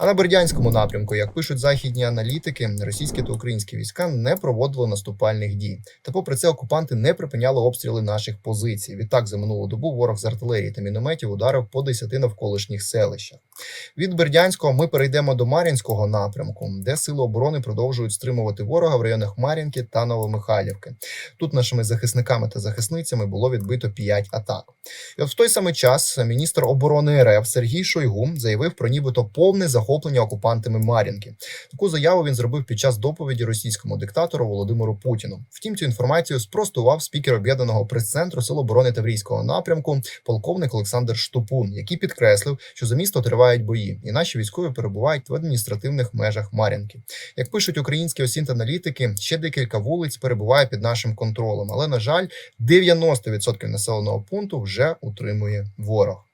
А на Бердянському напрямку, як пишуть західні аналітики, російські та українські війська не проводили наступальних дій. Та попри це окупанти не припиняли обстріли наших позицій. Відтак за минулу добу ворог з артилерії та мінометів ударив по 10 навколишніх селищах. Від Бердянського ми перейдемо до Мар'їнського напрямку, де сили оборони продовжують стримувати ворога в районах Мар'їнки та Новомихайлівки. Тут нашими захисниками та захисницями було відбито 5 атак. І от в той самий час міністр оборони РФ Сергій Шойгу заявив про нібито повне захоплення окупантами Мар'їнки. Таку заяву він зробив під час доповіді російському диктатору Володимиру Путіну. Втім, цю інформацію спростував спікер об'єднаного прес-центру Сил оборони Таврійського напрямку, полковник Олександр Штупун, який підкреслив, що за місто тривають бої, і наші військові перебувають в адміністративних межах Мар'їнки. Як пишуть українські осінт-аналітики, ще декілька вулиць перебуває під нашим контролем, але на жаль, 90% населеного пункту вже утримує ворог.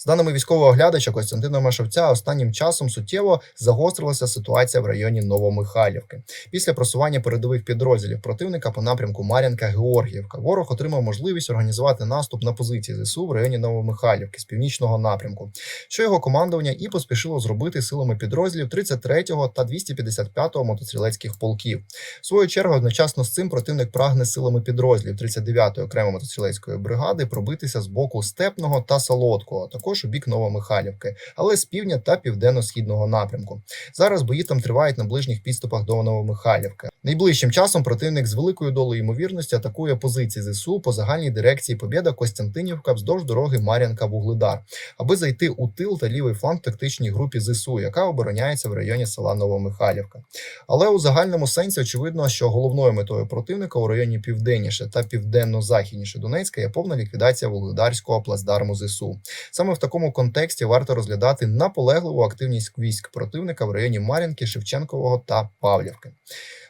З даними військового оглядача Костянтина Машовця, останнім часом суттєво загострилася ситуація в районі Новомихайлівки. Після просування передових підрозділів противника по напрямку Мар'янка Георгіївка ворог отримав можливість організувати наступ на позиції ЗСУ в районі Новомихайлівки з північного напрямку, що його командування і поспішило зробити силами підрозділів 33-го та 255-го мотострілецьких полків. В свою чергу, одночасно з цим противник прагне силами підрозділів 39-ї окремої мотострілецької бригади пробитися з боку Степного та Солодкого, також у бік Новомихайлівки, але з півдня та південно-східного напрямку. Зараз бої там тривають на ближніх підступах до Новомихайлівки. Найближчим часом противник з великою долею ймовірності атакує позиції ЗСУ по загальній дирекції Побєда Костянтинівка вздовж дороги Мар'янка Вугледар, аби зайти у тил та лівий фланг тактичній групі ЗСУ, яка обороняється в районі села Новомихайлівка. Але у загальному сенсі очевидно, що головною метою противника у районі південніше та південно-західніше Донецька є повна ліквідація Вугледарського плацдарму ЗСУ. Саме в такому контексті варто розглядати наполегливу активність військ противника в районі Мар'їнки, Шевченкового та Павлівки.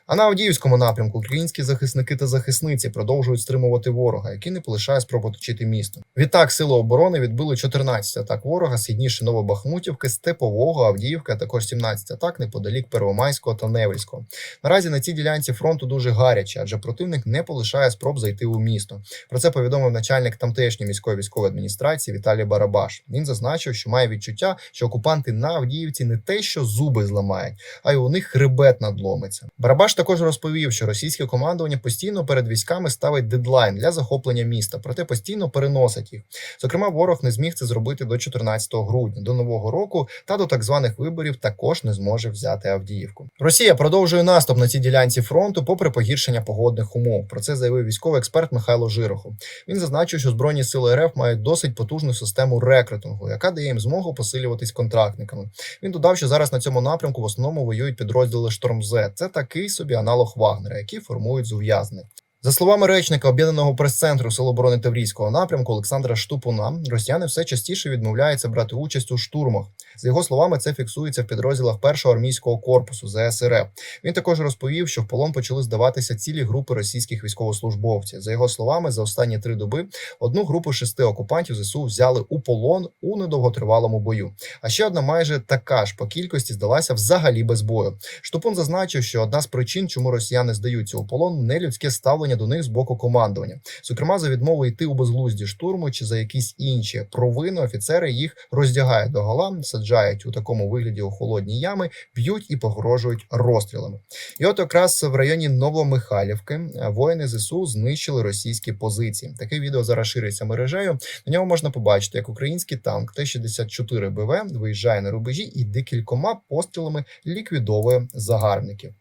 А на Авдіївському напрямку українські захисники та захисниці продовжують стримувати ворога, який не полишає спроб оточити місто. Відтак сили оборони відбили 14 атак ворога східніше Новобахмутівки, Степового, Авдіївки, а також 17 атак неподалік Первомайського та Невельського. Наразі на цій ділянці фронту дуже гаряче, адже противник не полишає спроб зайти у місто. Про це повідомив начальник тамтешньої міської військової адміністрації Віталій Барабаш. Він зазначив, що має відчуття, що окупанти на Авдіївці не те, що зуби зламають, а й у них хребет надломиться. Барабаш також розповів, що російське командування постійно перед військами ставить дедлайн для захоплення міста, проте постійно переносить їх. Зокрема, ворог не зміг це зробити до 14 грудня, до нового року та до так званих виборів також не зможе взяти Авдіївку. Росія продовжує наступ на цій ділянці фронту, попри погіршення погодних умов. Про це заявив військовий експерт Михайло Жирохов. Він зазначив, що збройні сили РФ мають досить потужну систему рекрутингу, яка дає їм змогу посилюватись контрактниками. Він додав, що зараз на цьому напрямку в основному воюють підрозділи Штормзе. Це такий собі аналог Вагнера, які формують з ув'язнених. За словами речника об'єднаного прес-центру Сил оборони Таврійського напрямку Олександра Штупуна, росіяни все частіше відмовляються брати участь у штурмах. За його словами, це фіксується в підрозділах першого армійського корпусу ЗСРФ. Він також розповів, що в полон почали здаватися цілі групи російських військовослужбовців. За його словами, за останні три доби одну групу шести окупантів ЗСУ взяли у полон у недовготривалому бою. А ще одна майже така ж по кількості здалася взагалі без бою. Штупун зазначив, що одна з причин, чому росіяни здаються у полон, нелюдське ставлення до них з боку командування, зокрема за відмову йти у безглузді штурму чи за якісь інші провини. Офіцери їх роздягають до гола, саджають у такому вигляді у холодні ями, б'ють і погрожують розстрілами. І от якраз в районі Новомихайлівки е, воїни ЗСУ знищили російські позиції. Таке відео зараз шириться мережею. На ньому можна побачити, як український танк Т-64 БВ виїжджає на рубежі і декількома пострілами ліквідовує загарбників.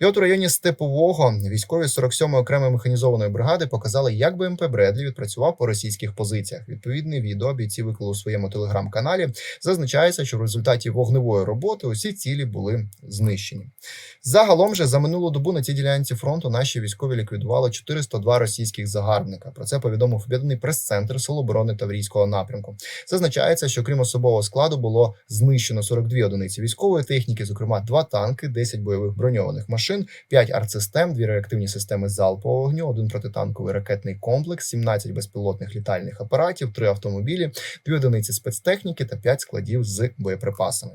І от у районі Степового військові 47-ї окремої механізованої бригади показали, як БМП Бредлі відпрацював по російських позиціях. Відповідне відео бійці виклали у своєму телеграм-каналі. Зазначається, що в результаті вогневої роботи усі цілі були знищені. Загалом же за минулу добу на цій ділянці фронту наші військові ліквідували 402 російських загарбника. Про це повідомив об'єднаний прес-центр Сил оборони Таврійського напрямку. Зазначається, що крім особового складу було знищено 42 одиниці військової техніки, зокрема два танки, 10 бойових броньованих машин, 5 артсистем, 2 реактивні системи залпового вогню, один протитанковий ракетний комплекс, 17 безпілотних літальних апаратів, 3 автомобілі, 2 одиниці спецтехніки та 5 складів з боєприпасами.